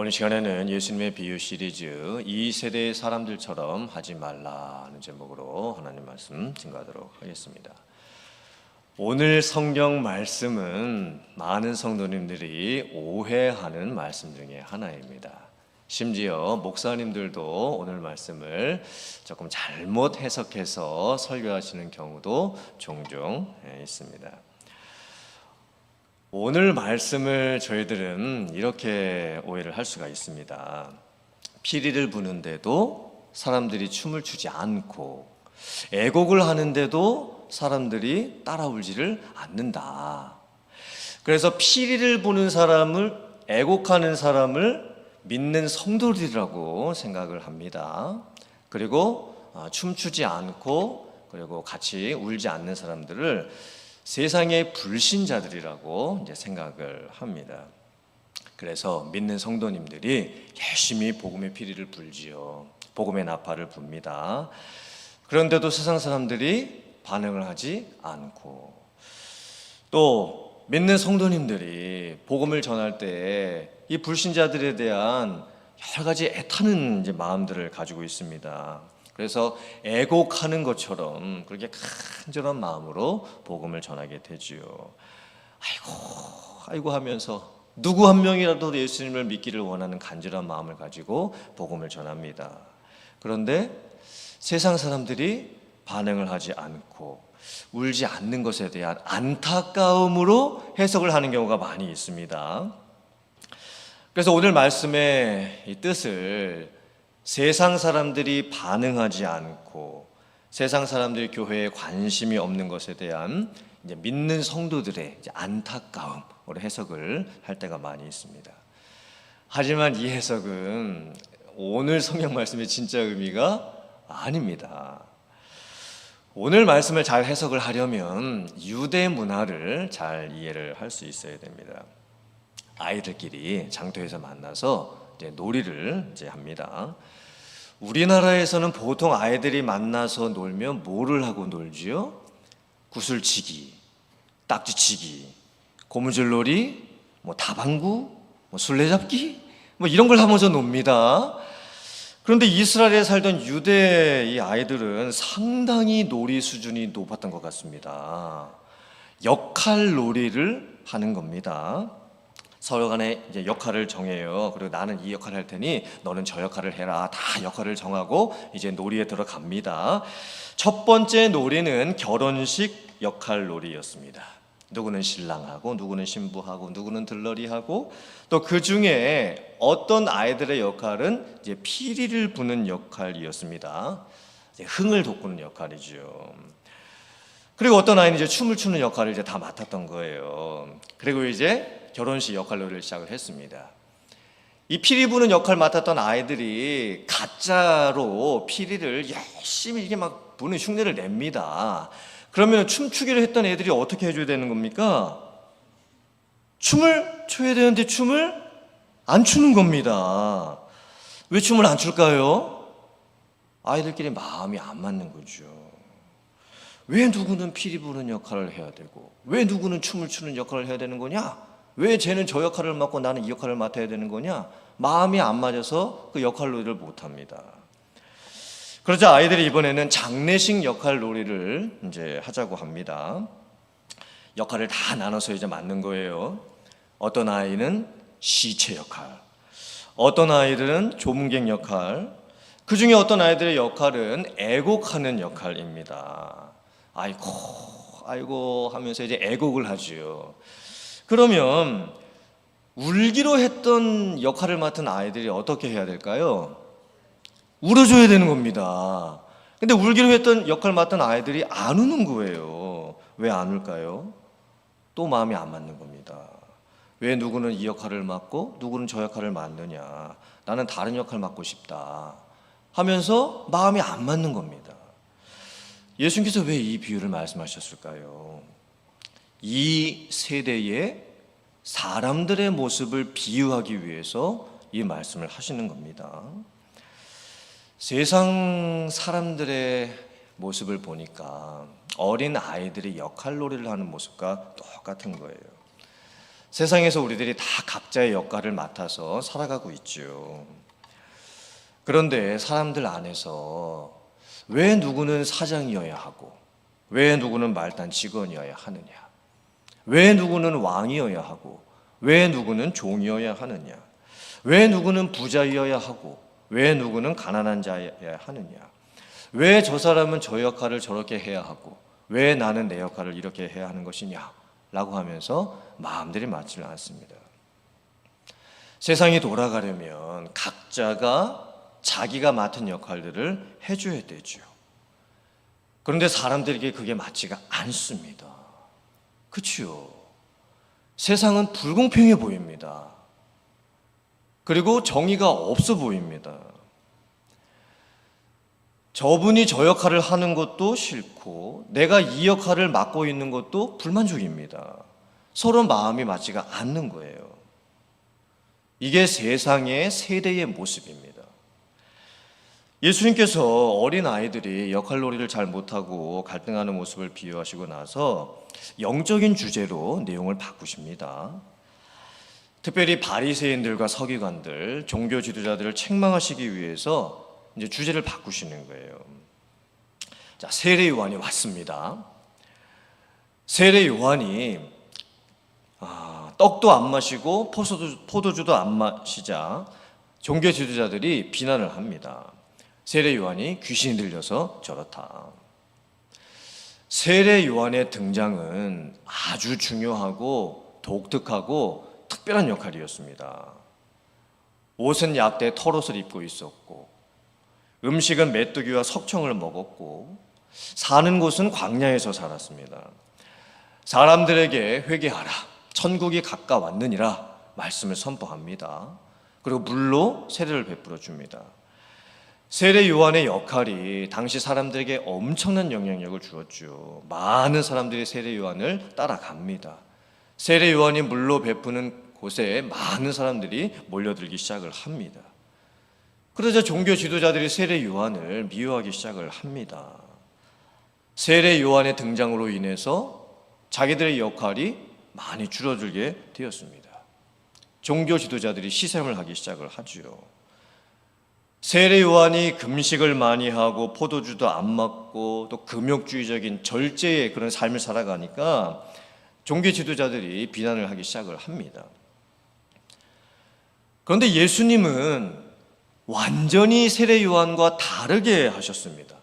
오늘 시간에는 예수님의 비유 시리즈 이 세대의 사람들처럼 하지 말라는 제목으로 하나님 말씀 증거하도록 하겠습니다. 오늘 성경 말씀은 많은 성도님들이 오해하는 말씀 중에 하나입니다. 심지어 목사님들도 오늘 말씀을 조금 잘못 해석해서 설교하시는 경우도 종종 예, 있습니다. 오늘 말씀을 저희들은 이렇게 오해를 할 수가 있습니다. 피리를 부는데도 사람들이 춤을 추지 않고 애곡을 하는데도 사람들이 따라 울지를 않는다. 그래서 피리를 부는 사람을 애곡하는 사람을 믿는 성도들이라고 생각을 합니다. 그리고 아, 춤추지 않고 그리고 같이 울지 않는 사람들을 세상의 불신자들이라고 이제 생각을 합니다. 그래서 믿는 성도님들이 열심히 복음의 피리를 불지요. 복음의 나팔을 붑니다. 그런데도 세상 사람들이 반응을 하지 않고 또 믿는 성도님들이 복음을 전할 때 이 불신자들에 대한 여러 가지 애타는 마음들을 가지고 있습니다. 그래서 애곡하는 것처럼 그렇게 간절한 마음으로 복음을 전하게 되지요. 아이고, 아이고 하면서 누구 한 명이라도 예수님을 믿기를 원하는 간절한 마음을 가지고 복음을 전합니다. 그런데 세상 사람들이 반응을 하지 않고 울지 않는 것에 대한 안타까움으로 해석을 하는 경우가 많이 있습니다. 그래서 오늘 말씀의 이 뜻을 세상 사람들이 반응하지 않고 세상 사람들이 교회에 관심이 없는 것에 대한 이제 믿는 성도들의 이제 안타까움으로 해석을 할 때가 많이 있습니다. 하지만 이 해석은 오늘 성경 말씀의 진짜 의미가 아닙니다. 오늘 말씀을 잘 해석을 하려면 유대 문화를 잘 이해를 할 수 있어야 됩니다. 아이들끼리 장터에서 만나서 이제 놀이를 이제 합니다. 우리나라에서는 보통 아이들이 만나서 놀면 뭐를 하고 놀지요? 구슬치기, 딱지치기, 고무줄놀이, 뭐 다방구, 뭐 술래잡기, 뭐 이런 걸 하면서 놉니다. 그런데 이스라엘에 살던 유대 이 아이들은 상당히 놀이 수준이 높았던 것 같습니다. 역할 놀이를 하는 겁니다. 서로 간에 이제 역할을 정해요. 그리고 나는 이 역할을 할 테니 너는 저 역할을 해라. 다 역할을 정하고 이제 놀이에 들어갑니다. 첫 번째 놀이는 결혼식 역할 놀이였습니다. 누구는 신랑하고 누구는 신부하고 누구는 들러리하고 또 그 중에 어떤 아이들의 역할은 이제 피리를 부는 역할이었습니다. 흥을 돋구는 역할이죠. 그리고 어떤 아이는 이제 춤을 추는 역할을 이제 다 맡았던 거예요. 그리고 이제 결혼식 역할놀이를 시작을 했습니다. 이 피리 부는 역할 맡았던 아이들이 가짜로 피리를 열심히 이게 막 부는 흉내를 냅니다. 그러면 춤추기를 했던 애들이 어떻게 해줘야 되는 겁니까? 춤을 춰야 되는데 춤을 안 추는 겁니다. 왜 춤을 안 출까요? 아이들끼리 마음이 안 맞는 거죠. 왜 누구는 피리 부는 역할을 해야 되고, 왜 누구는 춤을 추는 역할을 해야 되는 거냐? 왜 쟤는 저 역할을 맡고 나는 이 역할을 맡아야 되는 거냐? 마음이 안 맞아서 그 역할 놀이를 못 합니다. 그러자 아이들이 이번에는 장례식 역할 놀이를 이제 하자고 합니다. 역할을 다 나눠서 이제 맡는 거예요. 어떤 아이는 시체 역할, 어떤 아이들은 조문객 역할, 그 중에 어떤 아이들의 역할은 애곡하는 역할입니다. 아이고, 아이고 하면서 이제 애곡을 하지요. 그러면 울기로 했던 역할을 맡은 아이들이 어떻게 해야 될까요? 울어줘야 되는 겁니다. 근데 울기로 했던 역할 맡은 아이들이 안 우는 거예요. 왜 안 울까요? 또 마음이 안 맞는 겁니다. 왜 누구는 이 역할을 맡고 누구는 저 역할을 맡느냐. 나는 다른 역할 맡고 싶다. 하면서 마음이 안 맞는 겁니다. 예수님께서 왜 이 비유를 말씀하셨을까요? 이 세대의 사람들의 모습을 비유하기 위해서 이 말씀을 하시는 겁니다. 세상 사람들의 모습을 보니까 어린 아이들이 역할놀이를 하는 모습과 똑같은 거예요. 세상에서 우리들이 다 각자의 역할을 맡아서 살아가고 있죠. 그런데 사람들 안에서 왜 누구는 사장이어야 하고, 왜 누구는 말단 직원이어야 하느냐, 왜 누구는 왕이어야 하고, 왜 누구는 종이어야 하느냐, 왜 누구는 부자이어야 하고, 왜 누구는 가난한 자여야 하느냐, 왜 저 사람은 저 역할을 저렇게 해야 하고, 왜 나는 내 역할을 이렇게 해야 하는 것이냐, 라고 하면서 마음들이 맞지를 않습니다. 세상이 돌아가려면 각자가 자기가 맡은 역할들을 해줘야 되죠. 그런데 사람들에게 그게 맞지가 않습니다. 그치요? 세상은 불공평해 보입니다. 그리고 정의가 없어 보입니다. 저분이 저 역할을 하는 것도 싫고, 내가 이 역할을 맡고 있는 것도 불만족입니다. 서로 마음이 맞지가 않는 거예요. 이게 세상의 세대의 모습입니다. 예수님께서 어린 아이들이 역할놀이를 잘 못하고 갈등하는 모습을 비유하시고 나서 영적인 주제로 내용을 바꾸십니다. 특별히 바리새인들과 서기관들, 종교 지도자들을 책망하시기 위해서 이제 주제를 바꾸시는 거예요. 자, 세례 요한이 왔습니다. 세례 요한이 아, 떡도 안 마시고 포도주, 포도주도 안 마시자 종교 지도자들이 비난을 합니다. 세례 요한이 귀신이 들려서 저렇다. 세례 요한의 등장은 아주 중요하고 독특하고 특별한 역할이었습니다. 옷은 약대 털옷을 입고 있었고 음식은 메뚜기와 석청을 먹었고 사는 곳은 광야에서 살았습니다. 사람들에게 회개하라. 천국이 가까웠느니라 말씀을 선포합니다. 그리고 물로 세례를 베풀어 줍니다. 세례 요한의 역할이 당시 사람들에게 엄청난 영향력을 주었죠. 많은 사람들이 세례 요한을 따라갑니다. 세례 요한이 물로 베푸는 곳에 많은 사람들이 몰려들기 시작을 합니다. 그러자 종교 지도자들이 세례 요한을 미워하기 시작을 합니다. 세례 요한의 등장으로 인해서 자기들의 역할이 많이 줄어들게 되었습니다. 종교 지도자들이 시샘을 하기 시작을 하지요. 세례 요한이 금식을 많이 하고 포도주도 안 먹고 또 금욕주의적인 절제의 그런 삶을 살아가니까 종교 지도자들이 비난을 하기 시작을 합니다. 그런데 예수님은 완전히 세례 요한과 다르게 하셨습니다.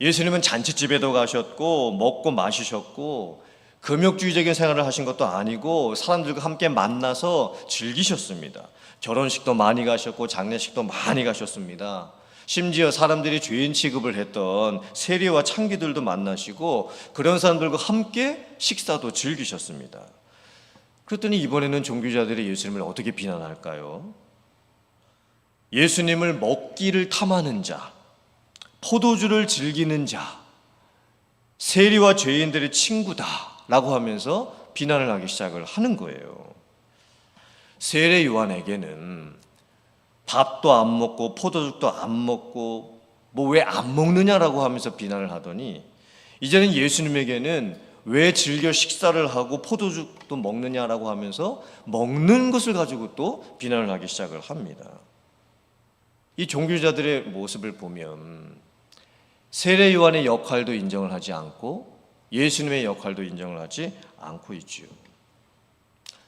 예수님은 잔치집에도 가셨고 먹고 마시셨고 금욕주의적인 생활을 하신 것도 아니고 사람들과 함께 만나서 즐기셨습니다. 결혼식도 많이 가셨고 장례식도 많이 가셨습니다. 심지어 사람들이 죄인 취급을 했던 세리와 창기들도 만나시고 그런 사람들과 함께 식사도 즐기셨습니다. 그랬더니 이번에는 종교자들이 예수님을 어떻게 비난할까요? 예수님을 먹기를 탐하는 자, 포도주를 즐기는 자, 세리와 죄인들의 친구다 라고 하면서 비난을 하기 시작을 하는 거예요. 세례 요한에게는 밥도 안 먹고 포도죽도 안 먹고 뭐 왜 안 먹느냐라고 하면서 비난을 하더니 이제는 예수님에게는 왜 즐겨 식사를 하고 포도죽도 먹느냐라고 하면서 먹는 것을 가지고 또 비난을 하기 시작을 합니다. 이 종교자들의 모습을 보면 세례 요한의 역할도 인정을 하지 않고 예수님의 역할도 인정을 하지 않고 있지요.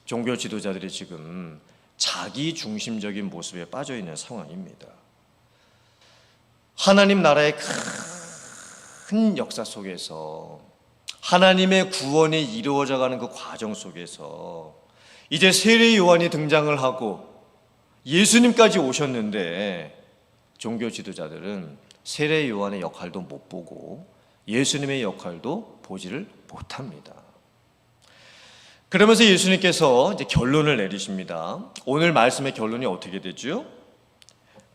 종교 지도자들이 지금 자기 중심적인 모습에 빠져 있는 상황입니다. 하나님 나라의 큰 역사 속에서 하나님의 구원이 이루어져 가는 그 과정 속에서 이제 세례 요한이 등장을 하고 예수님까지 오셨는데 종교 지도자들은 세례 요한의 역할도 못 보고 예수님의 역할도 보지를 못합니다. 그러면서 예수님께서 이제 결론을 내리십니다. 오늘 말씀의 결론이 어떻게 되죠?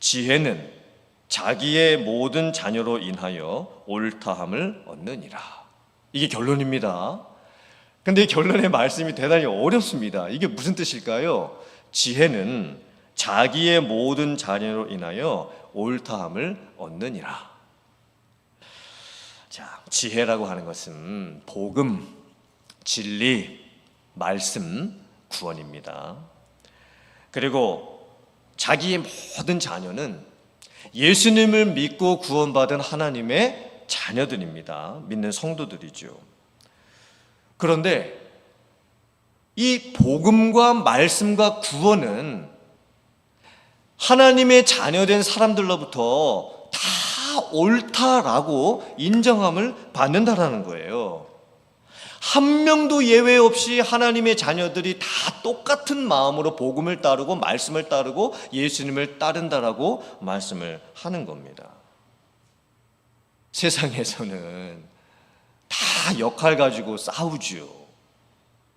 지혜는 자기의 모든 자녀로 인하여 옳다함을 얻느니라. 이게 결론입니다. 근데 이 결론의 말씀이 대단히 어렵습니다. 이게 무슨 뜻일까요? 지혜는 자기의 모든 자녀로 인하여 옳다함을 얻느니라. 자, 지혜라고 하는 것은 복음, 진리, 말씀, 구원입니다. 그리고 자기의 모든 자녀는 예수님을 믿고 구원받은 하나님의 자녀들입니다. 믿는 성도들이죠. 그런데 이 복음과 말씀과 구원은 하나님의 자녀된 사람들로부터 다 옳다라고 인정함을 받는다라는 거예요. 한 명도 예외 없이 하나님의 자녀들이 다 똑같은 마음으로 복음을 따르고 말씀을 따르고 예수님을 따른다라고 말씀을 하는 겁니다. 세상에서는 다 역할 가지고 싸우지요.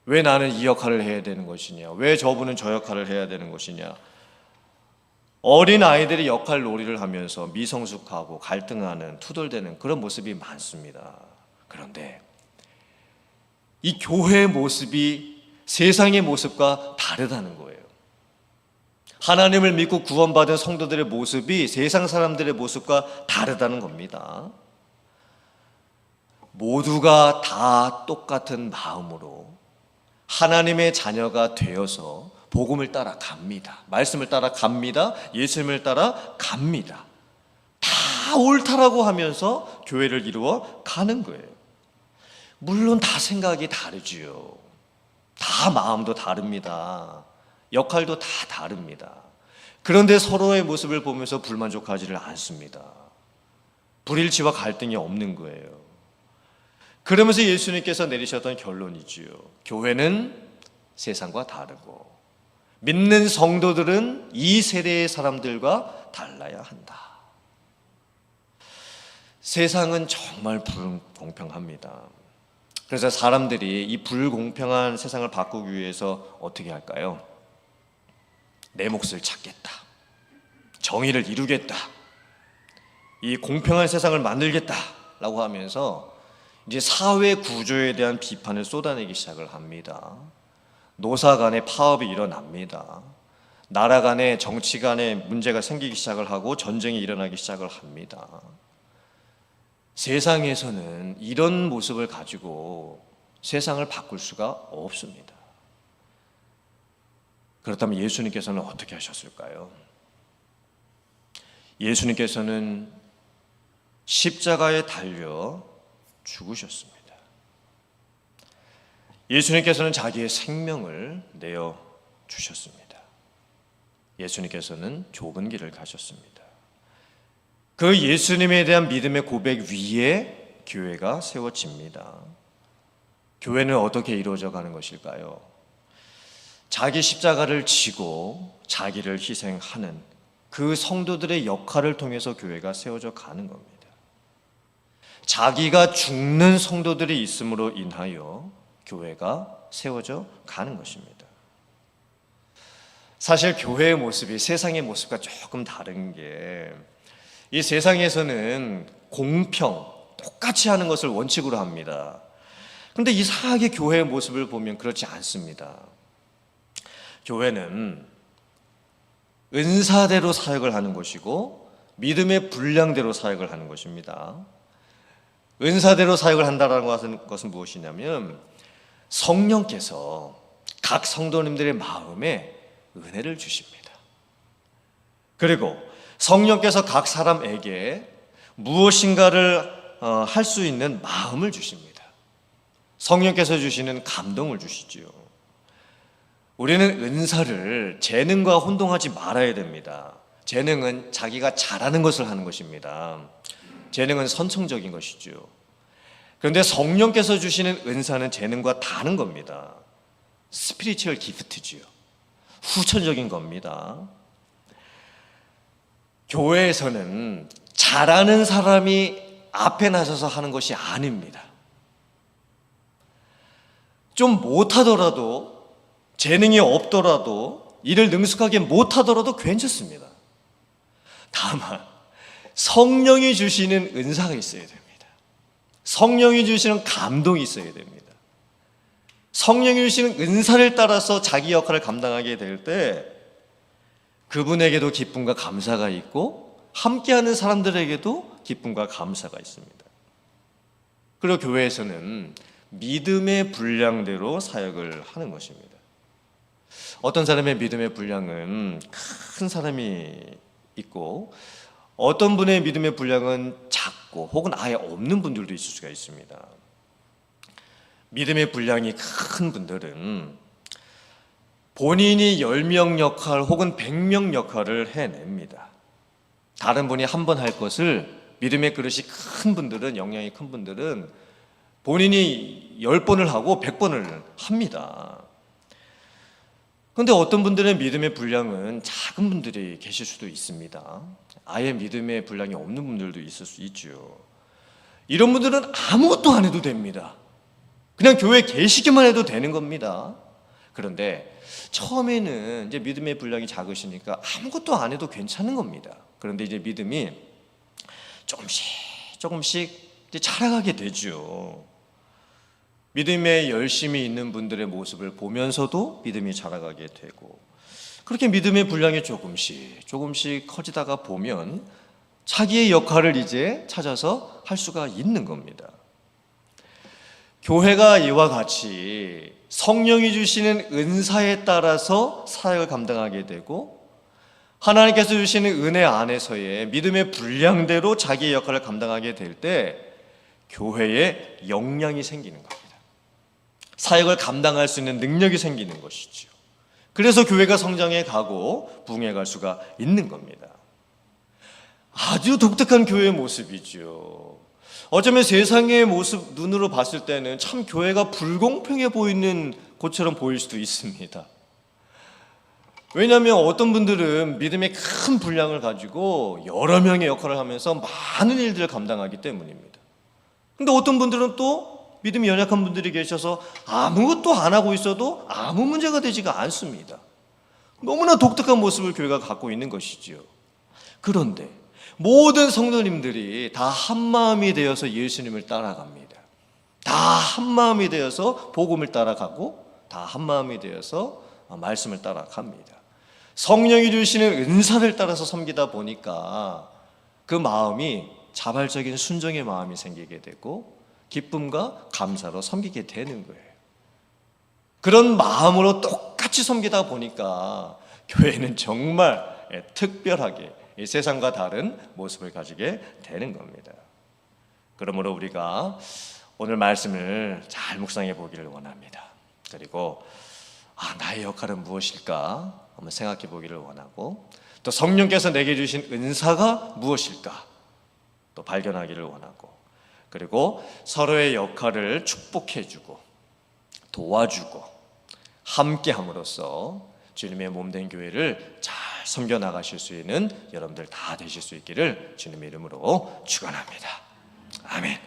왜 나는 이 역할을 해야 되는 것이냐? 왜 저분은 저 역할을 해야 되는 것이냐? 어린 아이들이 역할 놀이를 하면서 미성숙하고 갈등하는 투덜대는 그런 모습이 많습니다. 그런데 이 교회의 모습이 세상의 모습과 다르다는 거예요. 하나님을 믿고 구원받은 성도들의 모습이 세상 사람들의 모습과 다르다는 겁니다. 모두가 다 똑같은 마음으로 하나님의 자녀가 되어서 복음을 따라 갑니다. 말씀을 따라 갑니다. 예수님을 따라 갑니다. 다 옳다라고 하면서 교회를 이루어 가는 거예요. 물론 다 생각이 다르지요. 다 마음도 다릅니다. 역할도 다 다릅니다. 그런데 서로의 모습을 보면서 불만족하지를 않습니다. 불일치와 갈등이 없는 거예요. 그러면서 예수님께서 내리셨던 결론이지요. 교회는 세상과 다르고 믿는 성도들은 이 세대의 사람들과 달라야 한다. 세상은 정말 불공평합니다. 그래서 사람들이 이 불공평한 세상을 바꾸기 위해서 어떻게 할까요? 내 몫을 찾겠다. 정의를 이루겠다. 이 공평한 세상을 만들겠다. 라고 하면서 이제 사회 구조에 대한 비판을 쏟아내기 시작을 합니다. 노사 간의 파업이 일어납니다. 나라 간의 정치 간의 문제가 생기기 시작을 하고 전쟁이 일어나기 시작을 합니다. 세상에서는 이런 모습을 가지고 세상을 바꿀 수가 없습니다. 그렇다면 예수님께서는 어떻게 하셨을까요? 예수님께서는 십자가에 달려 죽으셨습니다. 예수님께서는 자기의 생명을 내어 주셨습니다. 예수님께서는 좁은 길을 가셨습니다. 그 예수님에 대한 믿음의 고백 위에 교회가 세워집니다. 교회는 어떻게 이루어져 가는 것일까요? 자기 십자가를 지고 자기를 희생하는 그 성도들의 역할을 통해서 교회가 세워져 가는 겁니다. 자기가 죽는 성도들이 있음으로 인하여 교회가 세워져 가는 것입니다. 사실 교회의 모습이 세상의 모습과 조금 다른 게 이 세상에서는 공평, 똑같이 하는 것을 원칙으로 합니다. 그런데 이상하게 교회의 모습을 보면 그렇지 않습니다. 교회는 은사대로 사역을 하는 것이고 믿음의 분량대로 사역을 하는 것입니다. 은사대로 사역을 것은, 것은 무엇이냐면 성령께서 각 성도님들의 마음에 은혜를 주십니다. 그리고 성령께서 각 사람에게 무엇인가를 어, 할수 있는 마음을 주십니다. 성령께서 주시는 감동을 주시지요. 우리는 은사를 재능과 혼동하지 말아야 됩니다. 재능은 자기가 잘하는 것을 하는 것입니다. 재능은 선천적인 것이죠. 그런데 성령께서 주시는 은사는 재능과 다른 겁니다. 스피리추얼 기프트지요. 후천적인 겁니다. 교회에서는 잘하는 사람이 앞에 나서서 하는 것이 아닙니다. 좀 못하더라도 재능이 없더라도 일을 능숙하게 못하더라도 괜찮습니다. 다만 성령이 주시는 은사가 있어야 됩니다. 성령이 주시는 감동이 있어야 됩니다. 성령이 주시는 은사를 따라서 자기 역할을 감당하게 될 때 그분에게도 기쁨과 감사가 있고 함께하는 사람들에게도 기쁨과 감사가 있습니다. 그리고 교회에서는 믿음의 분량대로 사역을 하는 것입니다. 어떤 사람의 믿음의 분량은 큰 사람이 있고 어떤 분의 믿음의 분량은 작고 혹은 아예 없는 분들도 있을 수가 있습니다. 믿음의 분량이 큰 분들은 본인이 10명 역할 혹은 100명 역할을 해냅니다. 다른 분이 한 번 할 것을 믿음의 그릇이 큰 분들은 영향이 큰 분들은 본인이 10번을 하고 100번을 합니다. 근데 어떤 분들의 믿음의 분량은 작은 분들이 계실 수도 있습니다. 아예 믿음의 분량이 없는 분들도 있을 수 있죠. 이런 분들은 아무것도 안 해도 됩니다. 그냥 교회 계시기만 해도 되는 겁니다. 그런데 처음에는 이제 믿음의 분량이 작으시니까 아무것도 안 해도 괜찮은 겁니다. 그런데 이제 믿음이 조금씩 조금씩 이제 자라가게 되죠. 믿음에 열심히 있는 분들의 모습을 보면서도 믿음이 자라가게 되고 그렇게 믿음의 분량이 조금씩 조금씩 커지다가 보면 자기의 역할을 이제 찾아서 할 수가 있는 겁니다. 교회가 이와 같이 성령이 주시는 은사에 따라서 사역을 감당하게 되고 하나님께서 주시는 은혜 안에서의 믿음의 분량대로 자기의 역할을 감당하게 될 때 교회에 역량이 생기는 겁니다. 사역을 감당할 수 있는 능력이 생기는 것이죠. 그래서 교회가 성장해 가고 부흥해 갈 수가 있는 겁니다. 아주 독특한 교회의 모습이죠. 어쩌면 세상의 모습 눈으로 봤을 때는 참 교회가 불공평해 보이는 곳처럼 보일 수도 있습니다. 왜냐하면 어떤 분들은 믿음의 큰 분량을 가지고 여러 명의 역할을 하면서 많은 일들을 감당하기 때문입니다. 근데 어떤 분들은 또 믿음이 연약한 분들이 계셔서 아무것도 안 하고 있어도 아무 문제가 되지가 않습니다. 너무나 독특한 모습을 교회가 갖고 있는 것이지요. 그런데 모든 성도님들이 다 한마음이 되어서 예수님을 따라갑니다. 다 한마음이 되어서 복음을 따라가고 다 한마음이 되어서 말씀을 따라갑니다. 성령이 주시는 은사를 따라서 섬기다 보니까 그 마음이 자발적인 순종의 마음이 생기게 되고 기쁨과 감사로 섬기게 되는 거예요. 그런 마음으로 똑같이 섬기다 보니까 교회는 정말 특별하게 이 세상과 다른 모습을 가지게 되는 겁니다. 그러므로 우리가 오늘 말씀을 잘 묵상해 보기를 원합니다. 그리고 아, 나의 역할은 무엇일까 한번 생각해 보기를 원하고 또 성령께서 내게 주신 은사가 무엇일까 또 발견하기를 원하고 그리고 서로의 역할을 축복해주고 도와주고 함께함으로써 주님의 몸된 교회를 잘 섬겨 나가실 수 있는 여러분들 다 되실 수 있기를 주님의 이름으로 축원합니다. 아멘.